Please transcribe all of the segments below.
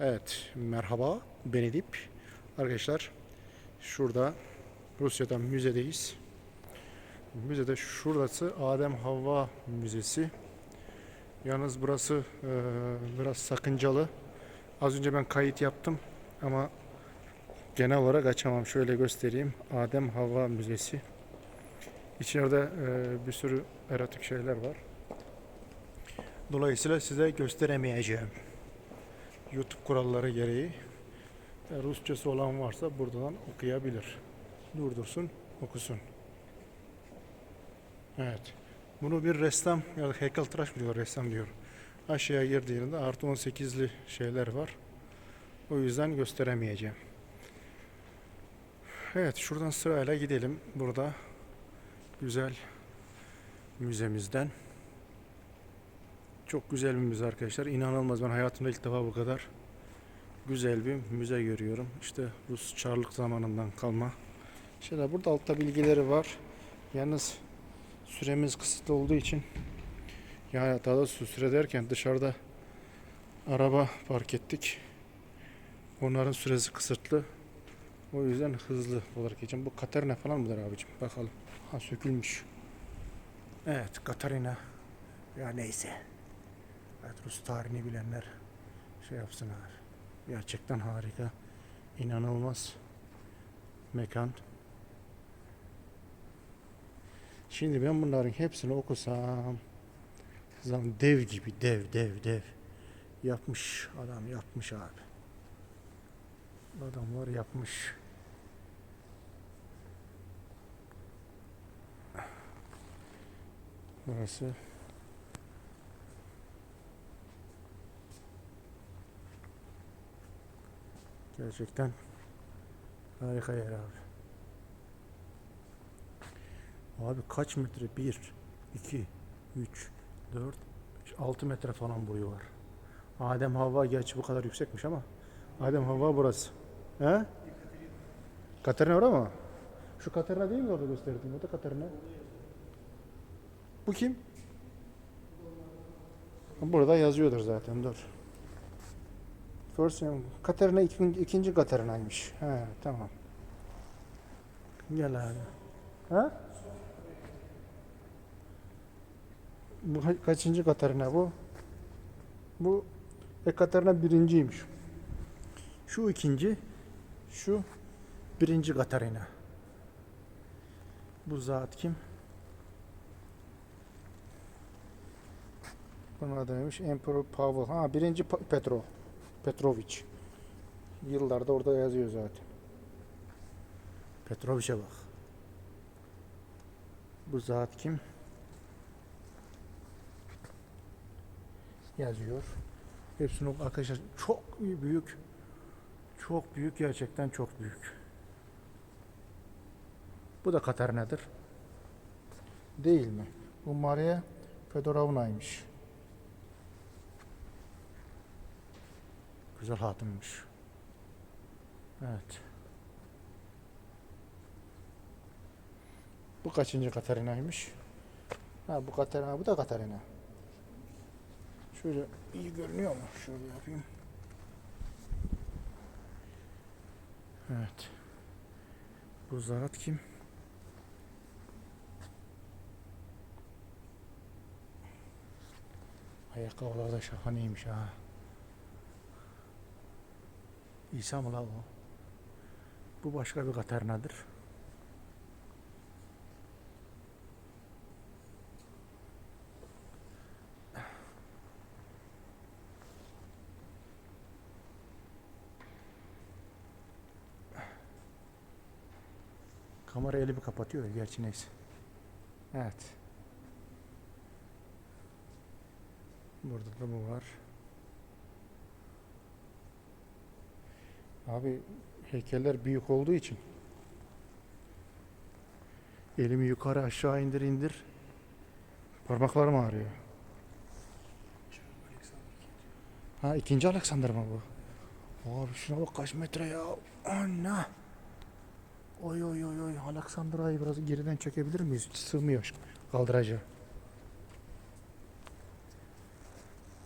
Evet, merhaba, ben Edip. Arkadaşlar, şurada Rusya'da müzedeyiz. Müzede şurası Adem Havva Müzesi. Yalnız burası eee, biraz sakıncalı. Az önce ben kayıt yaptım ama genel olarak açamam. Şöyle göstereyim. Adem Havva Müzesi. İçeride eee, bir sürü erotik şeyler var. Dolayısıyla size gösteremeyeceğim. YouTube kuralları gereği e, Rusçası olan varsa buradan okuyabilir. Durdursun, okusun. Evet. Bunu bir ressam ya da heykeltıraş diyor, ressam diyor. Aşağıya girdiğinde artı 18'li şeyler var. O yüzden gösteremeyeceğim. Evet, şuradan sırayla gidelim. Burada güzel müzemizden. Çok güzel bir müze arkadaşlar. İnanılmaz. Ben hayatımda ilk defa bu kadar güzel bir müze görüyorum. İşte Rus Çarlık zamanından kalma. Şöyle burada altta bilgileri var. Yalnız süremiz kısıtlı olduğu için yani daha da süre derken dışarıda araba park ettik. Onların süresi kısıtlı. O yüzden hızlı olarak geçeceğim. Bu Katarina falan mıdır abicim? Bakalım. Ha sökülmüş. Evet Katarina. Ya neyse. Evet Rus tarihini bilenler şey yapsınlar. Gerçekten harika. inanılmaz mekan. Şimdi ben bunların hepsini okusam zaman dev gibi dev dev dev yapmış adam yapmış abi. Adamlar yapmış. Burası Gerçekten harika yer abi. Abi kaç metre? 1, 2, 3, 4, 5, 6 metre falan boyu var. Adem Havva gerçi bu kadar yüksekmiş ama Adem Havva burası. He? Katerina orada mı? Şu Katerina değil mi orada gösterdim? O da Katerina. Bu kim? Burada yazıyordur zaten dur. First name. Katerina ikinci, ikinci Katerina'ymış. He tamam. Gel abi. Ha? Bu ka- kaçıncı Katerina bu? Bu Ekaterina birinciymiş. Şu ikinci, şu birinci Katerina. Bu zat kim? Bunun adı neymiş? Emperor Pavel. Ha birinci Petro. Petrovic. Yıllarda orada yazıyor zaten. Petrovic'e bak. Bu zat kim? Yazıyor. Hepsini arkadaşlar çok büyük. Çok büyük gerçekten çok büyük. Bu da Katerina'dır. Değil mi? Bu Maria Fedorovna'ymış. Güzel hatunmuş. Evet. Bu kaçıncı Katarina'ymış? Ha bu Katarina, bu da Katarina. Şöyle iyi görünüyor mu? Şöyle yapayım. Evet. Bu zat kim? Ayakkabılar da şahaneymiş ha. İsa mı la o? Bu başka bir Katarinadır. Kamera elimi kapatıyor gerçi neyse. Evet. Burada da bu var. Abi heykeller büyük olduğu için elimi yukarı aşağı indir indir parmaklarım ağrıyor. Ha ikinci Alexander mı bu? Abi şuna bak kaç metre ya. Anna. Oy oy oy oy. Alexandra'yı biraz geriden çekebilir miyiz? Hiç sığmıyor kaldıraca.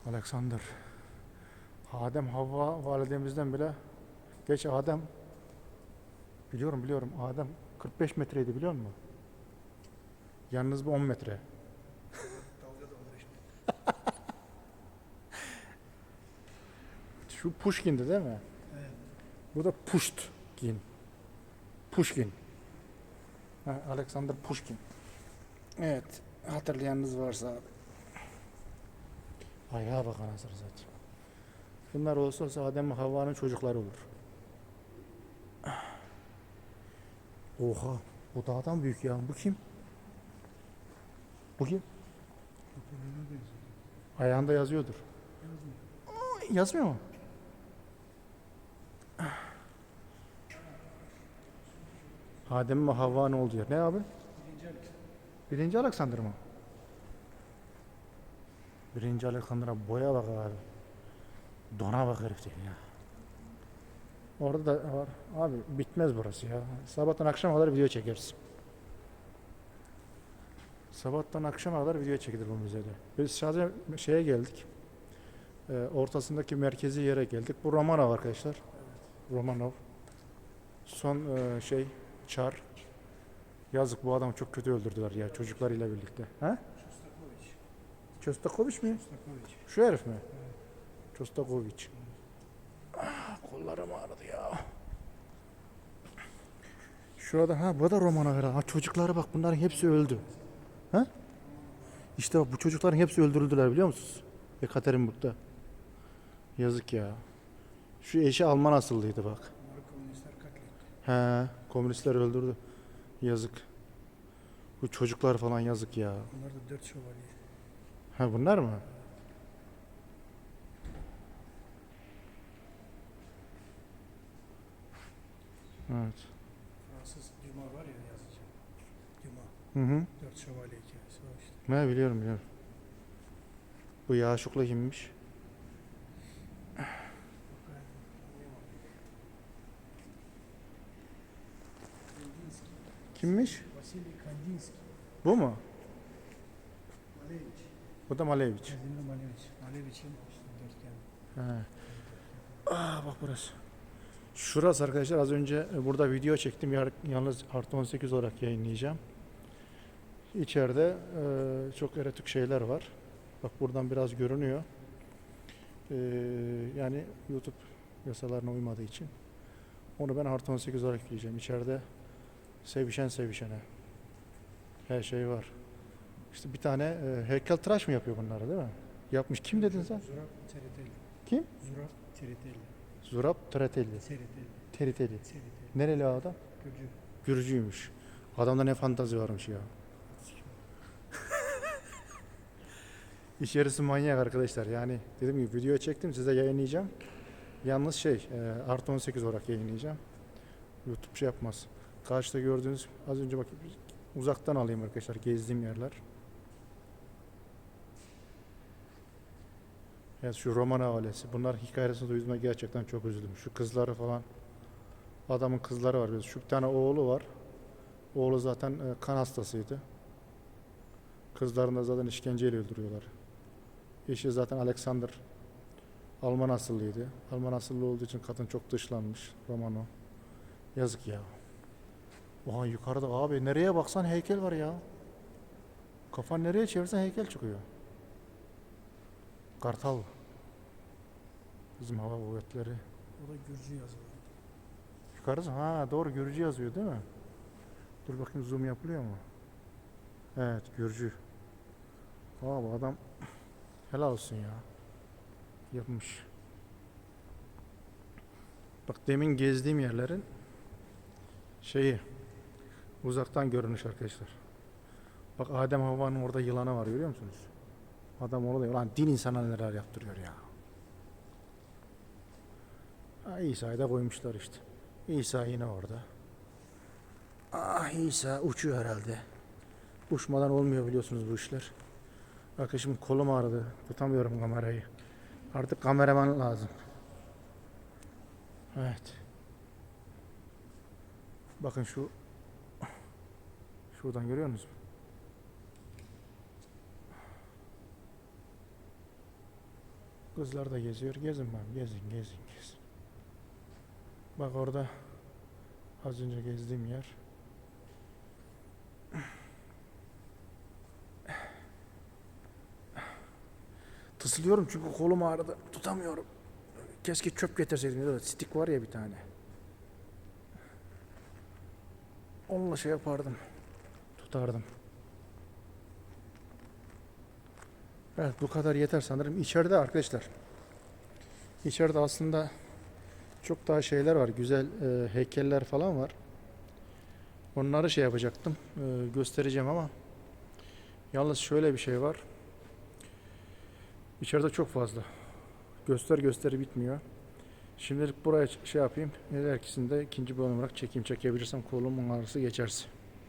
Alexander. Adem Havva validemizden bile geç Adem biliyorum biliyorum Adem 45 metreydi biliyor musun? Yalnız bu 10 metre. Şu Pushkin'di değil mi? Evet. Bu da Pushtkin. Pushkin. Ha, Alexander Pushkin. Evet. Hatırlayanınız varsa abi. Ayağa bak anasını satayım. Bunlar olsa olsa Adem Havva'nın çocukları olur. Oha. Bu dağdan büyük ya. Bu kim? Bu kim? Ayağında yazıyordur. Yazmıyor. Yazmıyor mu? Adem ve Havva ne oldu ya? Ne abi? Birinci Alex. Birinci Alexander mı? Birinci Alexander'a boya bak abi. Dona bak herifte ya. Orada da var. Abi bitmez burası ya. Sabahtan akşama kadar video çekeriz. Sabahtan akşama kadar video çekilir bu müzede. Biz sadece şeye geldik. Ee, ortasındaki merkezi yere geldik. Bu Romanov arkadaşlar. Romanov. Son e, şey Çar. Yazık bu adamı çok kötü öldürdüler ya çocuklarıyla birlikte. Ha? Shostakovich. Çostakoviç mi? Shostakovich. Şu herif mi? Çostakoviç. Kollarım ağrıdı ya. Şurada ha bu da Romanov herhalde. Ha çocuklara bak bunların hepsi öldü. Ha? İşte bak bu çocukların hepsi öldürüldüler biliyor musunuz? Ekaterinburg'da. Yazık ya. Şu eşi Alman asıllıydı bak. Bunları komünistler katletti. He, komünistler öldürdü. Yazık. Bu çocuklar falan yazık ya. Bunlar da dört şövalye. Ha bunlar mı? Evet. Fransız Dumas var ya yazıcı. Dumas. Hı hı. Dört şövalye hikayesi var işte. Ne biliyorum biliyorum. Bu Yaşuk'la kimmiş? Kimmiş? Vasily Kandinsky. Bu mu? Malevich. Bu da Malevich. Vladimir. Malevich'in işte dörtgen. He. Aa bak burası. Şurası arkadaşlar az önce e, burada video çektim. Yalnız artı 18 olarak yayınlayacağım. İçeride e, çok erotik şeyler var. Bak buradan biraz görünüyor. E, yani YouTube yasalarına uymadığı için. Onu ben artı 18 olarak yükleyeceğim. İçeride sevişen sevişene. Her şey var. İşte bir tane e, heykeltıraş mı yapıyor bunları değil mi? Yapmış. Kim dedin sen? Zurab Teriteli. Kim? Zurab Teriteli. Zurab Tretelli. Teriteli. Teriteli. Nereli adam? Gürcü. Gürcüymüş. Adamda ne fantazi varmış ya. İçerisi manyak arkadaşlar. Yani dedim gibi video çektim size yayınlayacağım. Yalnız şey e, artı 18 olarak yayınlayacağım. YouTube şey yapmaz. Karşıda gördüğünüz az önce bak uzaktan alayım arkadaşlar gezdiğim yerler. Evet şu Roman ailesi. Bunlar hikayesini duyduğumda gerçekten çok üzüldüm. Şu kızları falan. Adamın kızları var. Şu bir tane oğlu var. Oğlu zaten e, kan hastasıydı. Kızlarını da zaten işkenceyle öldürüyorlar. Eşi zaten Alexander Alman asıllıydı. Alman asıllı olduğu için kadın çok dışlanmış. Romano. Yazık ya. Oha yukarıda abi nereye baksan heykel var ya. Kafan nereye çevirsen heykel çıkıyor. Kartal. Bizim hava kuvvetleri. O da Gürcü yazılı. Yukarısı ha doğru Gürcü yazıyor değil mi? Dur bakayım zoom yapılıyor mu? Evet Gürcü. Aa bu adam helal olsun ya. Yapmış. Bak demin gezdiğim yerlerin şeyi uzaktan görünüş arkadaşlar. Bak Adem Havva'nın orada yılanı var görüyor musunuz? Adam orada lan din insana neler yaptırıyor ya. İsa'yı da koymuşlar işte. İsa yine orada. Ah İsa uçuyor herhalde. Uçmadan olmuyor biliyorsunuz bu işler. Arkadaşım kolum ağrıdı. Tutamıyorum kamerayı. Artık kameraman lazım. Evet. Bakın şu şuradan görüyor musunuz? Kızlar da geziyor. Gezin ben. Gezin, gezin, gezin. Bak orada az önce gezdiğim yer. Tısılıyorum çünkü kolum ağrıdı. Tutamıyorum. Keşke çöp getirseydim. Ya stik var ya bir tane. Onunla şey yapardım. Tutardım. Evet bu kadar yeter sanırım. İçeride arkadaşlar. İçeride aslında çok daha şeyler var. Güzel e, heykeller falan var. Onları şey yapacaktım. e, göstereceğim ama yalnız şöyle bir şey var. İçeride çok fazla. Göster gösteri bitmiyor. Şimdilik buraya şey yapayım. Her ikisini de ikinci bölüm olarak çekeyim. Çekebilirsem kolumun ağrısı geçerse.